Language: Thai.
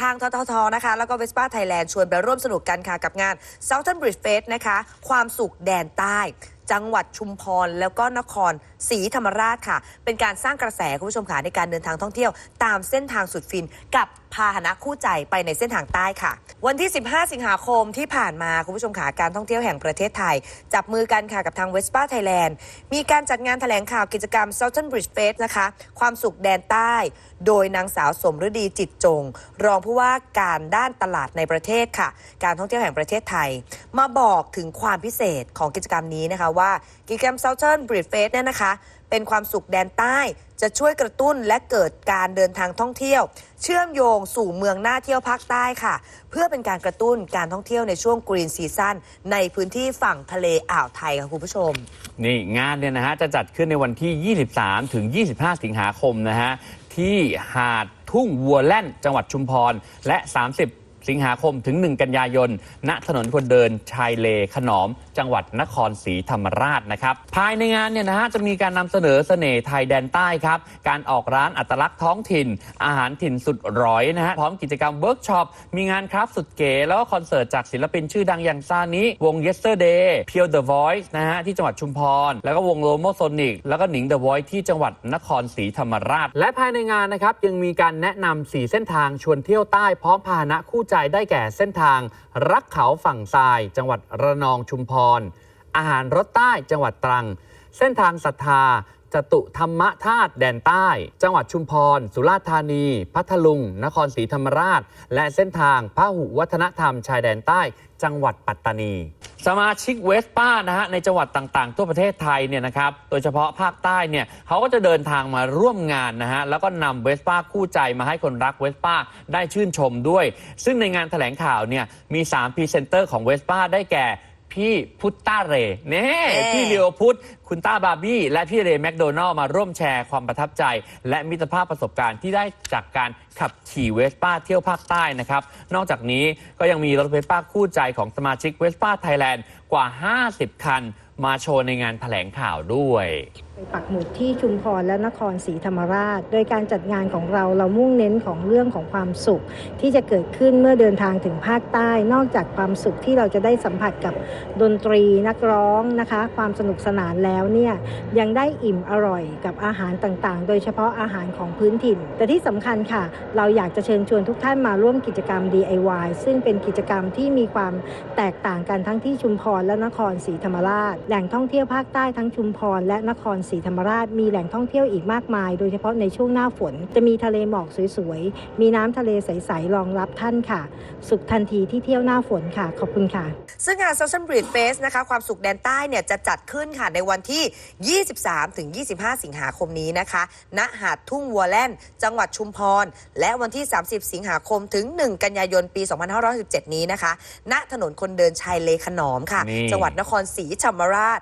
ทางทททนะคะ แล้วก็เวสป้าไทยแลนด์ชวนไปร่วมสนุกกันค่ะกับงาน Southern Bridge Fest นะคะ ความสุขแดนใต้ จังหวัดชุมพร แล้วก็นครศรีธรรมราชค่ะ เป็นการสร้างกระแสคุณผู้ชมค่ะในการเดินทางท่องเที่ยว ตามเส้นทางสุดฟินกับพาหนะคู่ใจไปในเส้นทางใต้ค่ะ วันที่ 15 สิงหาคมที่ผ่านมาคุณผู้ชมค่ะการท่องเที่ยวแห่งประเทศไทย จับมือกันค่ะกับทางเวสป้าไทยแลนด์มีการจัดงานแถลงข่าวกิจกรรม Southern Bridge Fest นะคะ ความสุขแดนใต้ โดยนางสาวสมฤดีจิตจง รองผู้ว่าการด้านตลาดในประเทศค่ะ การท่องเที่ยวแห่งประเทศไทย มาบอกถึงความพิเศษของกิจกรรมนี้นะคะว่ากิจกรรม Southern Bridge Fest เนี่ยนะคะ เป็นความสุขแดนใต้จะช่วยกระตุ้นและเกิดการเดินทางท่องเที่ยว เชื่อมโยงสู่เมืองน่าเที่ยวภาคใต้ค่ะ เพื่อเป็นการกระตุ้นการท่องเที่ยวในช่วงกรีนซีซั่นในพื้นที่ฝั่งทะเลอ่าวไทยค่ะคุณผู้ชม นี่งานเนี่ยนะฮะจะจัดขึ้นในวันที่ 23 ถึง 25 สิงหาคมนะฮะที่หาดทุ่งวัวแล่นจังหวัดชุมพรและ 30 สิงหาคมถึง 1 กันยายน ณ ถนนคนเดินชายเลขนอม จังหวัดนครศรีธรรมราชนะครับ ภายในงานเนี่ยนะฮะจะมีการนำเสนอเสน่ห์ไทยแดนใต้ครับ การออกร้านอัตลักษณ์ท้องถิ่น อาหารถิ่นสุดร้อยนะฮะ พร้อมกิจกรรมเวิร์กช็อป มีงานคราฟสุดเก๋ แล้วก็คอนเสิร์ตจากศิลปินชื่อดังอย่างซานิ วง Yesterday เพียว The Voice นะฮะที่จังหวัดชุมพร แล้วก็วงโลโมโซนิก แล้วก็หนิง The Voice ที่จังหวัดนครศรีธรรมราช และภายในงานนะครับยังมีการแนะนำ4เส้นทางชวนเที่ยวใต้พร้อมพาหนะคู่ใจได้แก่เส้นทาง รักเขาฝั่งทราย จังหวัดระนองชุมพร อาหารรสใต้จังหวัดตรัง เส้นทางศรัทธา จตุธรรมธาตุแดนใต้ จังหวัดชุมพร สุราษฎร์ธานี พัทลุง นครศรีธรรมราช และเส้นทางพหุวัฒนธรรมชายแดนใต้ จังหวัดปัตตานี สมาชิกเวสป้านะฮะในจังหวัดต่างๆ ทั่วประเทศไทยเนี่ยนะครับโดยเฉพาะภาคใต้เนี่ยเขาก็จะเดินทางมาร่วมงานนะฮะแล้วก็นำเวสป้าคู่ใจมาให้คนรักเวสป้าได้ชื่นชมด้วย ซึ่งในงานแถลงข่าวเนี่ยมี3พรีเซนเตอร์ของเวสป้าได้แก่ พี่พุตต้าเรเน่เอ่พี่เลียวพุทธคุณต้าบาร์บี้ และพี่เรย์แมคโดนัลล์มาร่วมแชร์ความประทับใจ และมิตรภาพประสบการณ์ที่ได้จากการขับขี่เวสป้าเที่ยวภาคใต้นะครับ นอกจากนี้ก็ยังมีรถเวสป้าคู่ใจของสมาชิกเวสป้าไทยแลนด์กว่า 50 คัน มาโชว์ในงานแถลงข่าวด้วยไปปักหมุดที่ชุมพรและนครศรีธรรมราช โดยการจัดงานของเราเรามุ่งเน้นของเรื่องของความสุข ที่จะเกิดขึ้นเมื่อเดินทางถึงภาคใต้ นอกจากความสุขที่เราจะได้สัมผัสกับดนตรีนักร้องนะคะ ความสนุกสนานแล้วเนี่ยยังได้อิ่มอร่อยกับอาหารต่างๆ โดยเฉพาะอาหารของพื้นถิ่น แต่ที่สำคัญค่ะ เราอยากจะเชิญชวนทุกท่านมาร่วมกิจกรรม DIY ซึ่งเป็นกิจกรรมที่มีความแตกต่างกันทั้งที่ชุมพรและนครศรีธรรมราชแหล่งท่องเที่ยวภาคใต้ทั้งชุมพรและนครศรีธรรมราชมีแหล่งท่องเที่ยวอีกมากมาย โดยเฉพาะในช่วงหน้าฝน จะมีทะเลหมอกสวยๆ มีน้ำทะเลใสๆรองรับท่านค่ะ สุขทันทีที่เที่ยวหน้าฝนค่ะ ขอบคุณค่ะ ซึ่งงาน Southern Bridge Fest นะคะความสุขแดนใต้เนี่ยจะจัดขึ้นค่ะในวันที่ 23 ถึง 25 สิงหาคมนี้นะคะ ณ หาดทุ่งวัวแล่น จังหวัดชุมพร และวันที่ 30 สิงหาคมถึง 1 กันยายน ปี 2517 นี้นะคะ ณ ถนนคนเดินชายเลขนอมค่ะนี่จังหวัดนครศรีธรรมราช